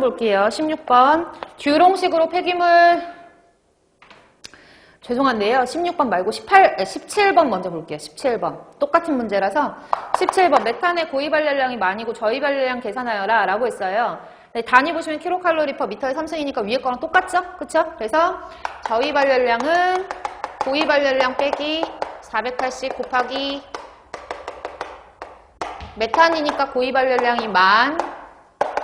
볼게요. 16번. 듀롱식으로 폐기물. 죄송한데요. 16번 말고 18, 17번 먼저 볼게요. 17번. 똑같은 문제라서 17번. 메탄의 고유 발열량이 많이고 저희 발열량 계산하여라 라고 했어요. 네, 단위 보시면 킬로칼로리 퍼 미터에 3승이니까 위에 거랑 똑같죠? 그쵸? 그래서 저희 발열량은 고유 발열량 빼기 480 곱하기 메탄이니까 고유 발열량이 만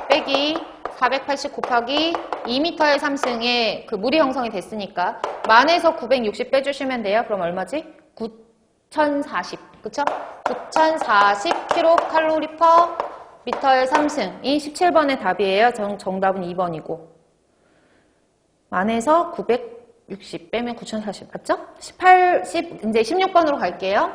빼기 480 곱하기 2m의 3승에 그 물이 형성이 됐으니까 만에서 960 빼주시면 돼요. 그럼 얼마지? 9040 그쵸? 9040 킬로칼로리 퍼 미터의 3승이 17번의 답이에요. 정, 정답은 2번이고 만에서 960 빼면 9040 맞죠? 18, 10, 이제 16번으로 갈게요.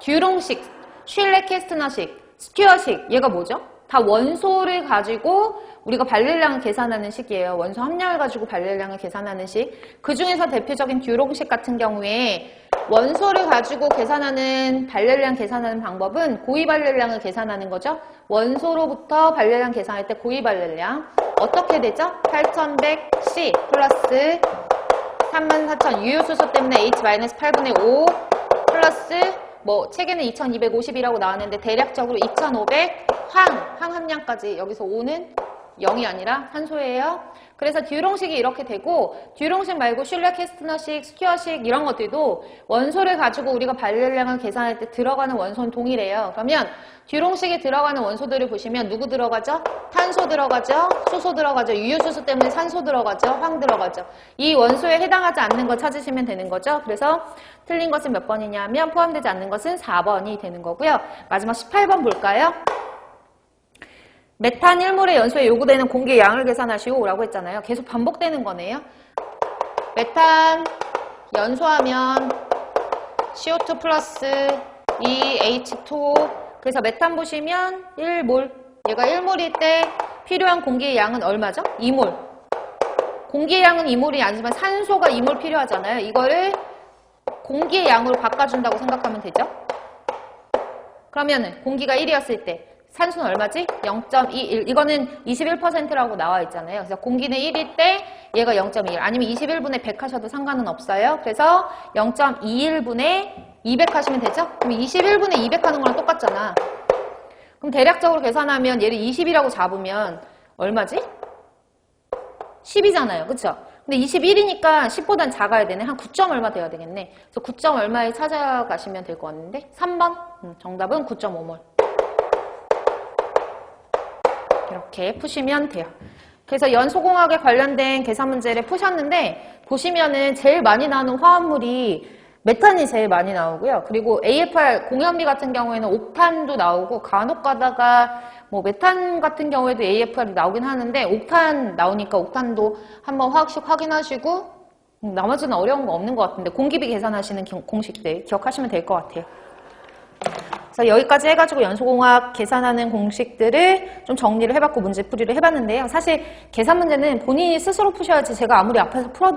듀롱식, 쉴레 캐스트너식, 스튜어식 얘가 뭐죠? 다 원소를 가지고 우리가 발열량을 계산하는 식이에요. 원소 함량을 가지고 발열량을 계산하는 식. 그 중에서 대표적인 듀롱식 같은 경우에 원소를 가지고 계산하는 발열량 계산하는 방법은 고위 발열량을 계산하는 거죠. 원소로부터 발열량 계산할 때 고위 발열량 어떻게 되죠? 8100C 플러스 34,000 유효수소 때문에 H-8분의 5 플러스 뭐 책에는 2250이라고 나왔는데 대략적으로 2500 황, 황 함량까지 여기서 5는 0이 아니라 산소예요. 그래서 듀롱식이 이렇게 되고 듀롱식 말고 슐레 캐스트너식, 스큐어식 이런 것들도 원소를 가지고 우리가 발열량을 계산할 때 들어가는 원소는 동일해요. 그러면 듀롱식에 들어가는 원소들을 보시면 누구 들어가죠? 탄소 들어가죠? 수소 들어가죠? 유효수소 때문에 산소 들어가죠? 황 들어가죠? 이 원소에 해당하지 않는 거 찾으시면 되는 거죠. 그래서 틀린 것은 몇 번이냐면 포함되지 않는 것은 4번이 되는 거고요. 마지막 18번 볼까요? 메탄 1몰의 연소에 요구되는 공기의 양을 계산하시오 라고 했잖아요. 계속 반복되는 거네요. 메탄 연소하면 CO2 플러스 2H2O 그래서 메탄 보시면 1몰 얘가 1몰일 때 필요한 공기의 양은 얼마죠? 2몰 공기의 양은 2몰이 아니지만 산소가 2몰 필요하잖아요. 이거를 공기의 양으로 바꿔준다고 생각하면 되죠. 그러면은 공기가 1이었을 때 산소는 얼마지? 0.21. 이거는 21%라고 나와 있잖아요. 그래서 공기는 1일 때 얘가 0.21. 아니면 21분의 100 하셔도 상관은 없어요. 그래서 0.21분의 200 하시면 되죠? 그럼 21분의 200 하는 거랑 똑같잖아. 그럼 대략적으로 계산하면 얘를 20이라고 잡으면 얼마지? 10이잖아요. 그쵸? 근데 21이니까 10보단 작아야 되네. 한 9점 얼마 돼야 되겠네. 그래서 9점 얼마에 찾아가시면 될 것 같은데 3번 음, 정답은 9.5몰. 이렇게 푸시면 돼요. 그래서 연소공학에 관련된 계산 문제를 푸셨는데 보시면은 제일 많이 나오는 화합물이 메탄이 제일 많이 나오고요. 그리고 AFR 공연비 같은 경우에는 옥탄도 나오고 간혹 가다가 뭐 메탄 같은 경우에도 AFR이 나오긴 하는데 옥탄 나오니까 옥탄도 한번 화학식 확인하시고 음, 나머지는 어려운 거 없는 것 같은데 공기비 계산하시는 기- 공식들 기억하시면 될 것 같아요. 그래서 여기까지 해가지고 연소공학 계산하는 공식들을 좀 정리를 해봤고 문제 풀이를 해봤는데요. 사실 계산 문제는 본인이 스스로 푸셔야지 제가 아무리 앞에서 풀어도